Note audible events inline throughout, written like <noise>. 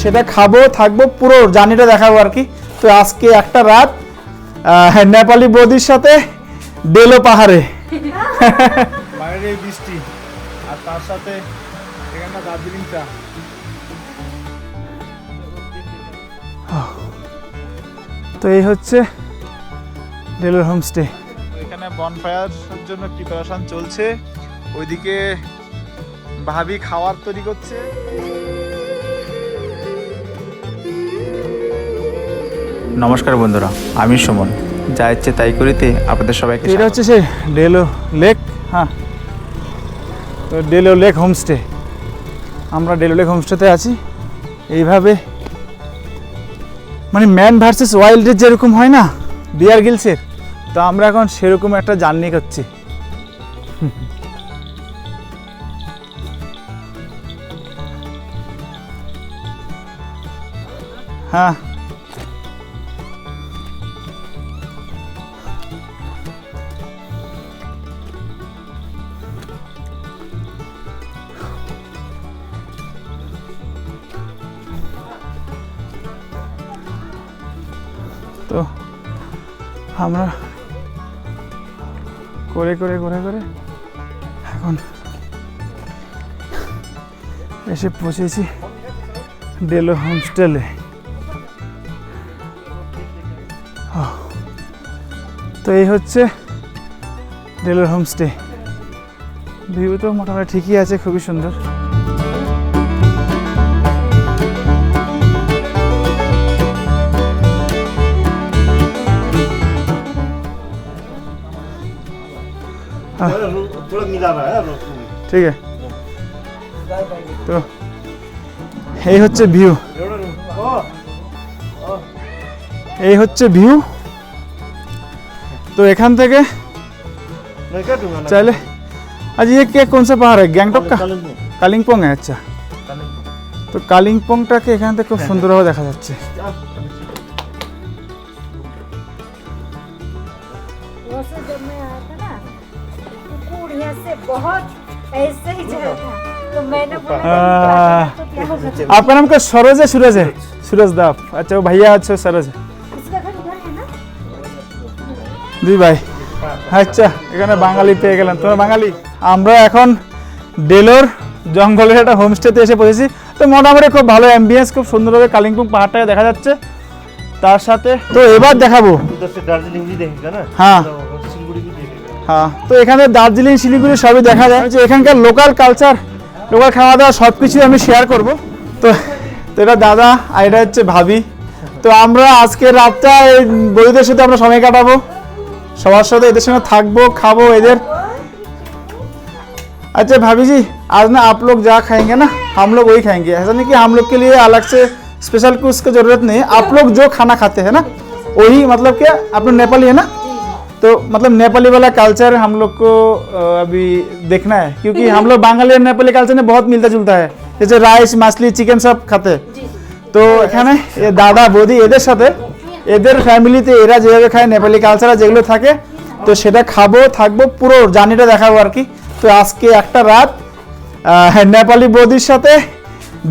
সেটা খাব থাকব পুরো জার্নিটা দেখাবো আর কি। তো আজকে একটা রাত নেপালি বৌদির সাথে ডেলো পাহাড়ে। বাইরে বৃষ্টি আর তার সাথে এখানটা দার্জিলিং চা তো এই হচ্ছে ডেলোর হোমস্টে। এখানে বনফায়ার জন্য প্রিপারেশন চলছে। ওইদিকে ভাবি খাওয়ার তৈরি করছে। নমস্কার বন্ধুরা আমি সুমন। যা ইচ্ছে তাই করিতে আপনাদের সবাইকে এটা হচ্ছে সে ডেলো লেক হ্যাঁ। তো ডেলো লেক হোমস্টে আমরা ডেলো লেক হোমস্টেতে আছি। এইভাবে মানে ম্যান ভার্সেস ওয়াইল্ডের যেরকম হয় না বিয়ার গিলসের তো আমরা এখন সেরকম একটা জার্নি করছি। হ্যাঁ। আমরা করে করে করে করে এখন এসে পৌঁছেছি ডেলো হোমস্টেলে। তো এই হচ্ছে ডেলোর হোমস্টে। ভিউ তো মোটামুটি ঠিকই আছে, খুবই সুন্দর। थोड़ा मिला रहा है रोटी में। ঠিক আছে তো এই হচ্ছে ভিউ এই হচ্ছে ভিউ তো এখান থেকে मैं क्या दूंगा ना চাইলে আজ ये क्या कौन सा पहाड़ है गैंगटॉक का कालिम्पोंग। কালিম্পং আচ্ছা তো কালিম্পংটাকে এখান থেকে খুব সুন্দরভাবে দেখা যাচ্ছে कुड़िया से बहुत ऐसे ही जा रहा था तो मैंने बोला आह। तो क्या होगा <laughs> आपका नाम क्या सरोज है सूरज है सूरज दाप अच्छा वो भैया अच्छा सरोज है इसका घर इधर है ना দুই ভাই আচ্ছা এখানে বাঙালি পেয়ে গেলাম তোমরা বাঙালি আমরা এখন ডেলোর জঙ্গলের একটা হোমস্টেতে এসে পৌঁছেছি তো মোটামুটি খুব ভালো অ্যাম্বিয়েন্স খুব সুন্দরভাবে কালিম্পং পাহাড়টাকে দেখা যাচ্ছে তার সাথে তো এবার দেখাবো उधर তো এখানে দার্জিলিং শিলিগুড়ি সবই দেখা যায় যে এখানকার লোকাল কালচার লোকাল খাওয়া দাওয়া সব কিছুই আমি শেয়ার করব তো তো এটা দাদা আর এটা হচ্ছে ভাবি তো আমরা আজকে রাতটা এই বন্ধুদের সাথে আমরা সময় কাটাবো সবার সাথে এদের সঙ্গে থাকবো खाबो इधर अच्छा भाभी जी आज ना आप लोग जहाँ खाएंगे ना हम लोग वही खाएंगे ऐसा नहीं कि हम लोग के लिए अलग से स्पेशल कुछ की जरूरत नहीं है आप लोग जो खाना खाते हैं ना वही मतलब क्या आप लोग नेपाली है ना तो मतलब नेपाली वाला कल्चर हम लोग को अ, अभी देखना है क्योंकि हम लोग बांगाली और नेपाली कल्चर में बहुत मिलता जुलता है जैसे राइस मछली चिकन सब खाते हैं তো এখানে এ দাদা বৌদি এদের সাথে এদের ফ্যামিলিতে এরা যেভাবে খায় নেপালি কালচার যেগুলো থাকে তো সেটা খাবো থাকবো পুরো জার্নিটা দেখাবো আর কি তো আজকে একটা রাত আহ, নেপালি বৌদির সাথে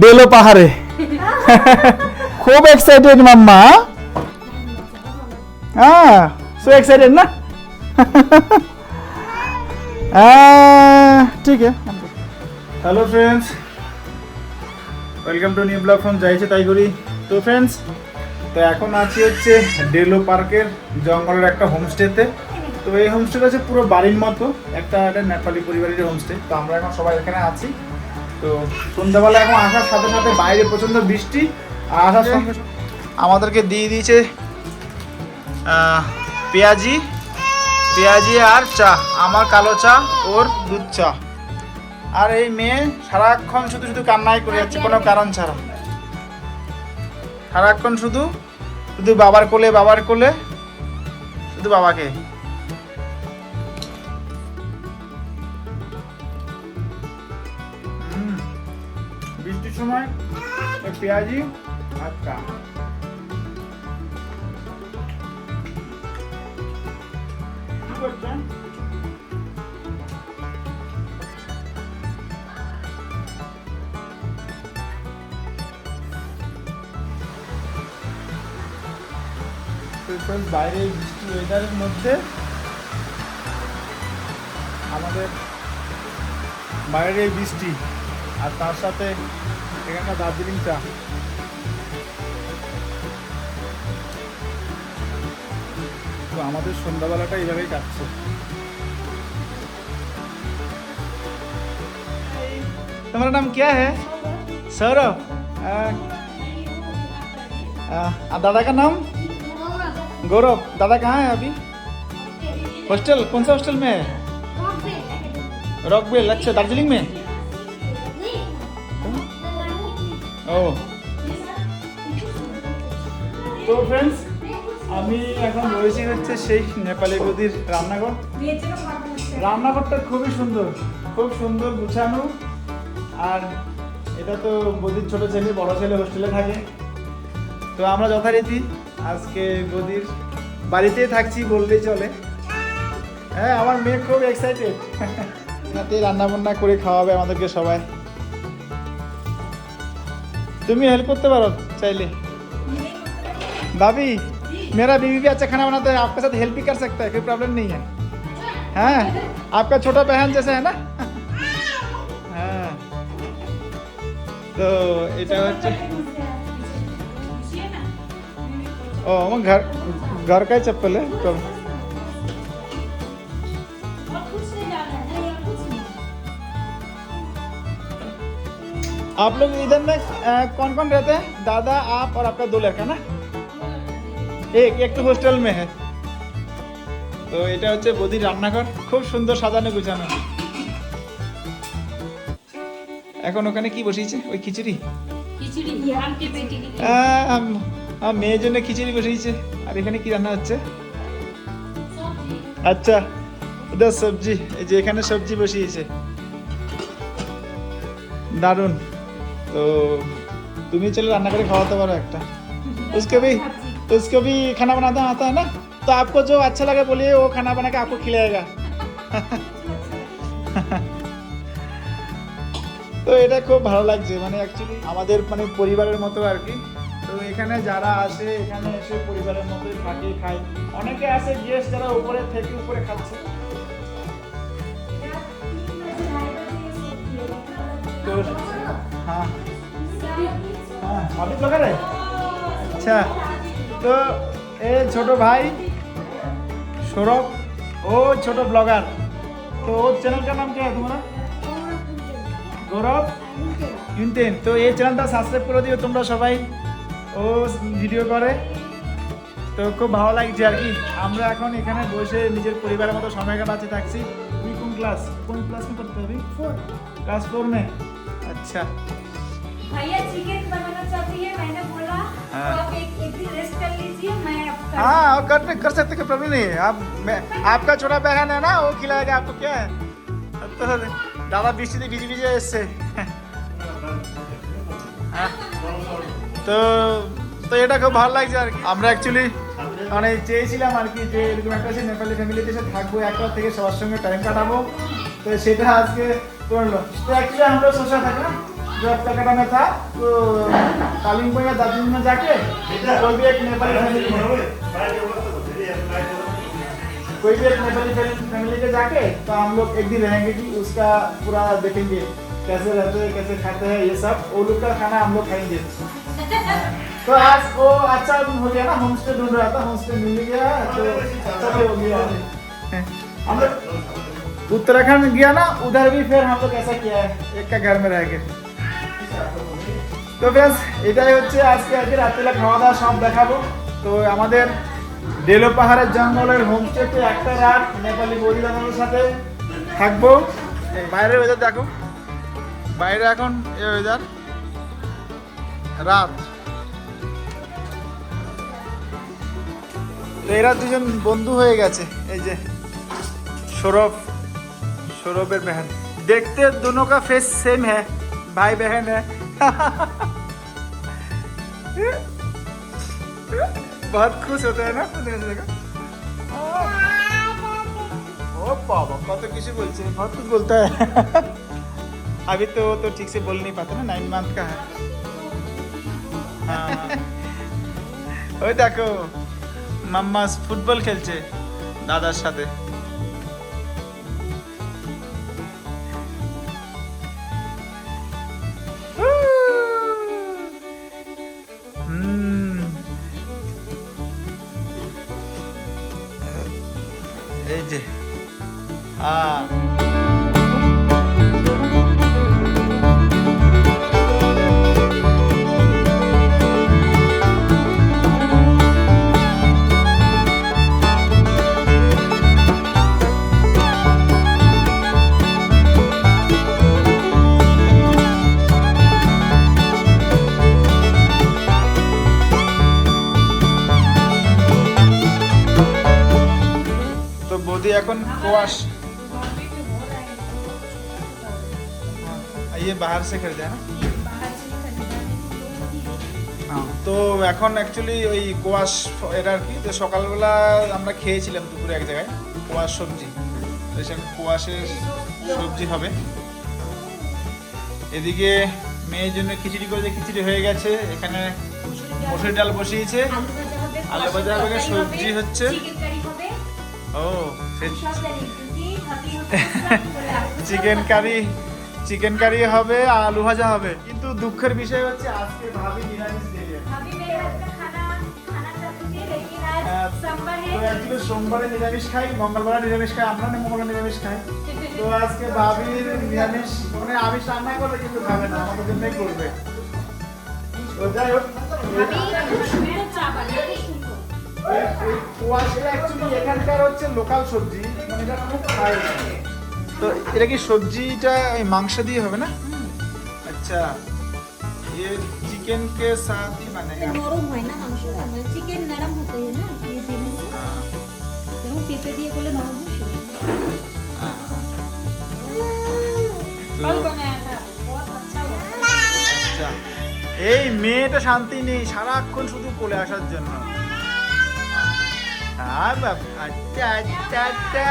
ডেলো পাহাড়ে খুব এক্সাইটেড মাম্মা হ্যাঁ এক্সাইটেড না আহ, ঠিক আছে hello friends welcome to new blog from যাইছে তাই করি তো ফ্রেন্ডস তো এখন আছি হচ্ছে ডেলো পার্কের জঙ্গলের একটা হোমস্টেতে তো। এই হোমস্টেটা হচ্ছে পুরো বাড়ির মতো একটা একটা নেপালি পরিবারের হোমস্টে তো আমরা এখন সবাই এখানে আছি। তো সন্ধ্যাবেলা এখন আসার সাথে সাথে বাইরে প্রচণ্ড বৃষ্টি আর আসার সঙ্গে আমাদেরকে দিয়ে দিয়েছে পেঁয়াজি পেঁয়াজি আর চা, আমার কালো চা, ওর দুধ চা। আর এই মেয়ে সারাক্ষণ শুধু শুধু কান্নাই করে যাচ্ছে, কোনো কারণ ছাড়া। সারাক্ষণ শুধু শুধু বাবার কোলে বাবার কোলে, শুধু বাবাকে। বৃষ্টির সময় পেঁয়াজি চা বাইরে বৃষ্টি ওয়েদারের মধ্যে আমাদের বাইরে বৃষ্টি আর তার সাথে এখানকার দার্জিলিংটা তো আমাদের সন্ধ্যাবেলাটা এইভাবেই কাটছে तुम्हारा नाम क्या है सौरभ आ, आ, आ, दादा का नाम गौरव दादा कहाँ है अभी हॉस्टल कौन सा हॉस्टल में है रॉकवेल अच्छा दार्जिलिंग में ও তো ফ্রেন্ডস আমি এখন রয়েছি হচ্ছে সেই নেপালি বদির রান্নাঘর। রান্নাঘরটা খুবই সুন্দর খুব সুন্দর গুছানো। আর এটা তো বদির ছোট ছেলে বড় ছেলে হোস্টেলে থাকে। তো আমরা যথারীতি আজকে বদির বাড়িতেই থাকছি বললেই চলে। হ্যাঁ আমার মেয়ে খুব এক্সাইটেড এনাতে রান্না বান্না করে খাওয়াবে আমাদেরকে সবাই। তুমি হেল্প করতে পারো চাইলে। भाभी मेरा बीवी भी अच्छा खाना बनाता है आपके साथ हेल्प भी कर सकता है कोई प्रॉब्लम नहीं है हाँ आपका छोटा बहन जैसा है ना <laughs> हाँ तो এটা হচ্ছে ও আমার ঘর घर का ही चप्पल है तो आप लोग इधर में कौन कौन रहते हैं दादा आप और आपका दो लड़का ना এক একটু হোস্টেল মে হ্যাঁ তো এটা হচ্ছে বদির রান্নাঘর। খুব সুন্দর সাজানো গুছানো। এখন ওখানে কি বসিয়েছে? ওই খিচুড়ি? মেয়ের জন্য খিচুড়ি বসিয়েছে। আর এখানে কি রান্না হচ্ছে? আচ্ছা ওদের সবজি। এই যে এখানে সবজি বসিয়েছে। দারুণ। তো তুমি চলে রান্না করে খাওয়াতে পারো একটা। বুঝকে ভাই भी उसको भी खाना बनाना आता है ना तो आपको जो अच्छा लगे बोलिए वो खाना बना के आपको खिलाएगा <laughs> তো এটা খুব ভালো লাগছে মানে অ্যাকচুয়ালি আমাদের মানে পরিবারের মতো আর কি তো এখানে যারা আসে এখানে এসে পরিবারের মতোই থাকে খায় অনেকে আসে গেস্ট যারা উপরে থেকে উপরে খাচ্ছে তো হ্যাঁ হ্যাঁ অনেক লোক রে আচ্ছা তো এ ছোট ভাই সৌরভ ও ছোট ব্লগার तो चैनल का नाम क्या है तुम्हारा গৌরব ইউনটেন তো এই চ্যানেলটা সাবস্ক্রাইব করে দিও তোমরা সবাই ও ভিডিও করে তো খুব ভালো লাগছে আর কি আমরা এখন এখানে বসে নিজের পরিবারের মতো সময় কাটাচ্ছি থাকছি তুই কোন ক্লাস কোন ক্লাস में पढ़ते हो अभी क्लास फोर में अच्छा भैया चिकन बनाना चाहती है मैंने बोला हाँ। तो आप एक एक दिन रेस्ट कर लीजिए मैं अब कर हाँ और कर कर सकते कोई प्रॉब्लम नहीं है आप मैं आपका छोटा बहन है ना वो खिलाएगा आपको क्या है तो दादा বৃষ্টিতে ভিজে ভিজে এসছে হ্যাঁ। তো তো এটা খুব ভালো লাগছে আর কি আমরা অ্যাকচুয়ালি মানে চেয়েছিলাম আর কি যে এরকম একটা সে নেপালি ফ্যামিলিতে এসে থাকবো একবার থেকে সবার সঙ্গে টাইম কাটাবো তো সেটা আজকে করলো তো एक्चुअली हम लोग सोचा था ना जो अब कलकत्ता में था तो कालिम्पोंग या दार्जिलिंग में जाके कोई भी एक नेपाली फैमिली कोई भी एक नेपाली फैमिली के जाके तो हम लोग एक दिन रहेंगे कि उसका पूरा देखेंगे कैसे रहते हैं कैसे खाते हैं ये सब वो लोग का खाना हम लोग खाएँगे। तो आज वो अच्छा हो गया ना होम स्टे ढूंढ रहा था होम स्टे मिल गया तो अच्छा भी हो गया। हम लोग उत्तराखंड गया ना उधर भी फिर हम लोग ऐसा किया है एक का घर में रह के তো বেশ, এটাই হচ্ছে আজকে আজকে রাত্রিবেলা খাওয়া দাওয়া সব দেখাবো। তো আমাদের ডেলো পাহাড়ের জঙ্গলের হোমস্টেতে একটা রাত নেপালি বৌদি দাদাদের সাথে থাকব। বাইরের ওয়েদার দেখো। বাইরে এখন এ ওয়েদার রাত। এরা দুজন বন্ধু হয়ে গেছে, এই যে সৌরভ, সৌরভের মেহান। দেখতে দুনো কা ফেস সেম হ্যাঁ। भाई बहन है बहुत खुश होता है ना देखने का ओ बाबा कत किसी बोलते हैं बहुत कुछ बोलता है अभी तो वो तो ठीक से बोल नहीं पाता ना नाइन मंथ का है हाँ ওই দেখো মাম্মা ফুটবল খেলছে দাদার সাথে এই বৌদি এখন কোয়াশ ये बाहर से खरीदा है ना হ্যাঁ, তো এখন অ্যাকচুয়ালি ওই কোয়াশ এটা আর কি তো সকালবেলা আমরা খেয়েছিলাম দুপুরে এক জায়গায় কোয়াশ সবজি তো সে কোয়াশের সবজি হবে এদিকে মেয়ের জন্য খিচুড়ি করে খিচুড়ি হয়ে গেছে এখানে মসুর ডাল বসিয়েছে আলু ভাজা হবে আলু ভাজা হবে, সবজি হচ্ছে। চিকেন কারি হবে ও চিকেন কারি চিকেন কারি হবে আলু ভাজা হবে। কিন্তু দুঃখের বিষয় হচ্ছে আজকে ভাবি নিরামিষ হ্যাঁ, সোমবারে নিরামিষ খাই মঙ্গলবারে নিরামিষ খাই আপনার মঙ্গলবার নিরামিষ খাই। তো আজকে ভাবির নিরামিষ মানে আমিষ রান্না করবে কিন্তু ভাবে না আমাদের জন্যই করবে। কোয়াশটা অ্যাকচুয়ালি এখানকার হচ্ছে লোকাল সবজি মানে এটা খুব খায় তো এটা কি সবজিটা এই মাংস দিয়ে হবে না আচ্ছা ये चिकन के साथ ही बनेगा নরম হয় না মাংস মানে চিকেন নরম হতে হয় না ये देने से हाँ, যেমন পেঁপে দিয়ে করলে নরম হয় সেরকম। तो कल बनाया था बहुत अच्छा हुआ আচ্ছা এই মেয়েটা শান্তি নেই সারাক্ষণ শুধু কোলে আসার জন্য আর বাপ আচ্ছা আচ্ছা আচ্ছা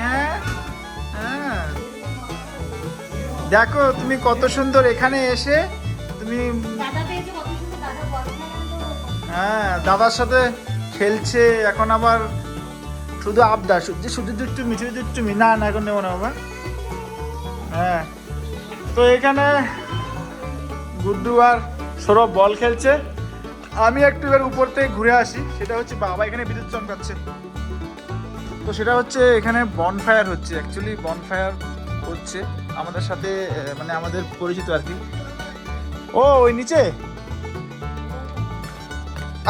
হ্যাঁ হ্যাঁ দেখো তুমি কত সুন্দর এখানে এসে তুমি হ্যাঁ দাদার সাথে খেলছে এখন আবার শুধু আবদার শুধু শুধু দুষ্টুমি শুধু দুষ্টুমি না না এখন নেব না বাবা। হ্যাঁ তো এখানে গুড্ডু আর সৌরভ বল খেলছে। আমি একটু এবার উপর থেকে ঘুরে আসি। সেটা হচ্ছে বাবা এখানে বিদ্যুৎ চমকাচ্ছে। তো সেটা হচ্ছে এখানে বনফায়ার হচ্ছে। অ্যাকচুয়ালি বনফায়ার হচ্ছে আমাদের সাথে মানে আমাদের পরিচিত আর কি। ও, ওই নিচে?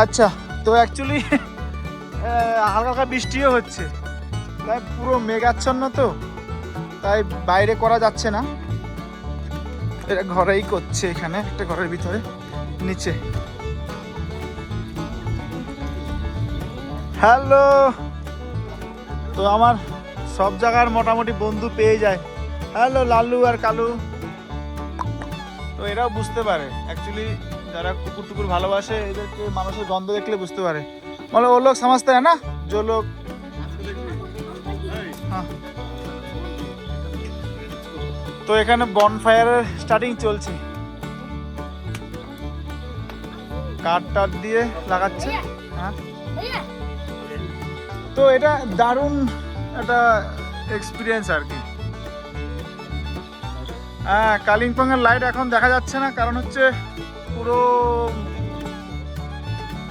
আচ্ছা তো অ্যাকচুয়ালি হালকা হালকা বৃষ্টিও হচ্ছে। তাই পুরো মেঘাচ্ছন্ন তো। তাই বাইরে করা যাচ্ছে না। এটা ঘরেই করছে এখানে, একটা ঘরের ভিতরে, নিচে। হ্যালো। তো আমার সব জায়গার মোটামুটি বন্ধু পেয়ে যায়। হ্যালো, লালু আর কালু। তো এরাও বুঝতে পারে। অ্যাকচুয়ালি যারা কুকুর টুকুর ভালোবাসে, এদেরকে মানুষের গন্ধ দেখলে বুঝতে পারে। বলে ও লোক সমাজতে হয় না? যে লোক তো এখানে বনফায়ারের স্টার্টিং চলছে। কাঠ টাট দিয়ে লাগাচ্ছে। হ্যাঁ। তো এটা দারুণ একটা এক্সপিরিয়েন্স আর কি হ্যাঁ কালিম্পংয়ের লাইট এখন দেখা যাচ্ছে না কারণ হচ্ছে পুরো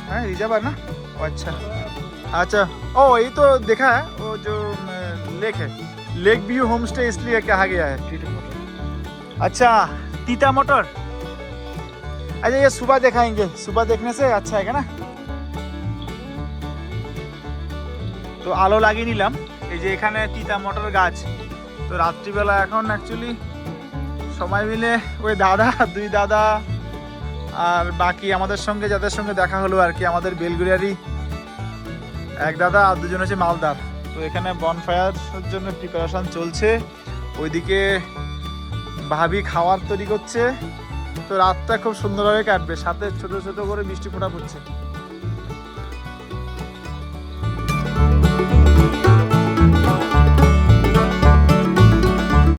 হ্যাঁ रिजर्व ना ओ, अच्छा अच्छा ओ ये तो देखा है वो जो लेक है लेक व्यू होम स्टे इसलिए कहा गया है अच्छा तीता मोटर अच्छा ये सुबह दिखाएंगे सुबह देखने से अच्छा है ना তো আলো লাগিয়ে নিলাম। এই যে এখানে তিতা মটর গাছ। তো রাত্রিবেলা এখন অ্যাকচুয়ালি সবাই মিলে ওই দাদা, দুই দাদা আর বাকি আমাদের সঙ্গে, যাদের সঙ্গে দেখা হলো আর কি, আমাদের বেলগুড়িয়ারই এক দাদা আর দুজন হচ্ছে মালদার। তো এখানে বনফায়ার জন্য প্রিপারেশন চলছে। ওইদিকে ভাবি খাওয়ার তৈরি করছে। তো রাতটা খুব সুন্দরভাবে কাটবে। সাথে ছোট ছোট করে বৃষ্টি ফোঁটা পড়ছে